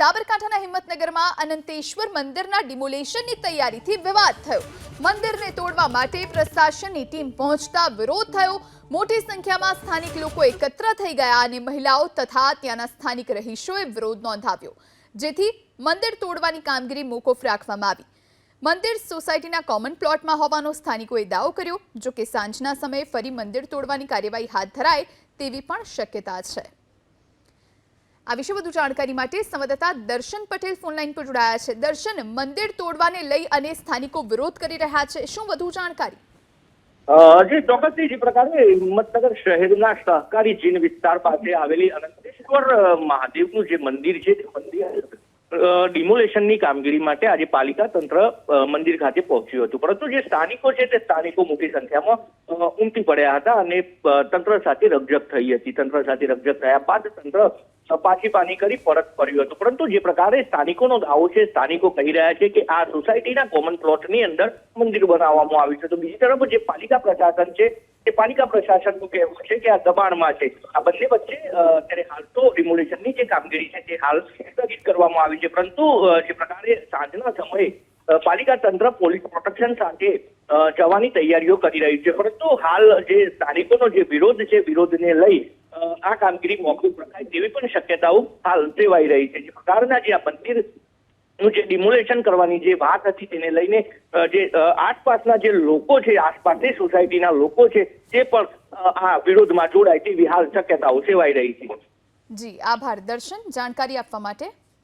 સાબરકાંઠાના હિંમતનગરમાં અનંતેશ્વર મંદિરના ડિમોલેશનની તૈયારીથી વિવાદ થયો. મંદિરને તોડવા માટે પ્રશાસનની ટીમ પહોંચતા વિરોધ થયો. મોટી સંખ્યામાં સ્થાનિક લોકો એકત્ર થઈ ગયા અને મહિલાઓ તથા ત્યાંના સ્થાનિક રહીશોએ વિરોધ નોંધાવ્યો. જેથી મંદિર તોડવાની કામગીરી મોકૂફ રાખવામાં આવી. મંદિર સોસાયટીના કોમન પ્લોટમાં હોવાનો સ્થાનિકોએ દાવો કર્યો, જો કે સાંજના સમયે ફરી મંદિર તોડવાની કાર્યવાહી હાથ ધરાય તેવી પણ શક્યતા છે. આ વિશે વધુ જાણકારી માટે સંવાદદાતા દર્શન પટેલ ફોનલાઈન પર જોડાયા છે. દર્શન, મંદિર તોડવાને લઈ અને સ્થાનિકો વિરોધ કરી રહ્યા છે. શું વધુ જાણકારી? જે ચોક્કસથી જે પ્રકારે હિંમતનગર શહેરના સહકારી જીન વિસ્તાર પાસે આવેલી અનંતેશ્વર મહાદેવનું જે મંદિર છે ડિમોલેશનની કામગીરી માટે આજે પાલિકા તંત્ર મંદિર ખાતે પહોંચ્યું હતું. પરંતુ જે સ્થાનિકો છે, તે સ્થાનિકો મોટી સંખ્યામાં ઉમટી પડ્યા હતા અને તંત્ર સાથે રકજક થઈ હતી. તંત્ર સાથે રકજક થયા બાદ તંત્ર પાછી પાની કરી પરત ફર્યું હતું. પરંતુ જે પ્રકારે સ્થાનિકોનો દાવો છે, સ્થાનિકો કહી રહ્યા છે કે આ સોસાયટીના કોમન પ્લોટની અંદર મંદિર બનાવવામાં આવ્યું છે. તો બીજી તરફ જે પાલિકા પ્રશાસન છે તે પાલિકા પ્રશાસનનું કહેવું છે કે આ દબાણમાં છે. આ બંને વચ્ચે અત્યારે હાલ તો રિમોલેશનની જે કામગીરી છે, તે હાલ સ્થગિત કરવામાં આવી છે. પરંતુ જે પ્રકારે સાંજના સમયે પાલિકા તંત્ર પોલીસ પ્રોટેક્શન સાથે જવાની તૈયારીઓ કરી રહ્યું છે. પરંતુ હાલ જે સ્થાનિકોનો જે વિરોધ છે, વિરોધને લઈ આ કામગીરી મોકૂફ રખાય તેવી પણ શક્યતાઓ હાલ સેવાઈ રહી છે. કારના જે આ મંદિરનું જે ડિમોલેશન કરવાની જે વાત હતી તેને લઈને જે આસપાસના જે લોકો છે, આસપાસની સોસાયટીના લોકો છે, તે પણ આ વિરોધમાં જોડાય તેવી હાલ શક્યતાઓ સેવાઈ રહી છે. જી, આભાર. દર્શન, જાણકારી આપવા માટે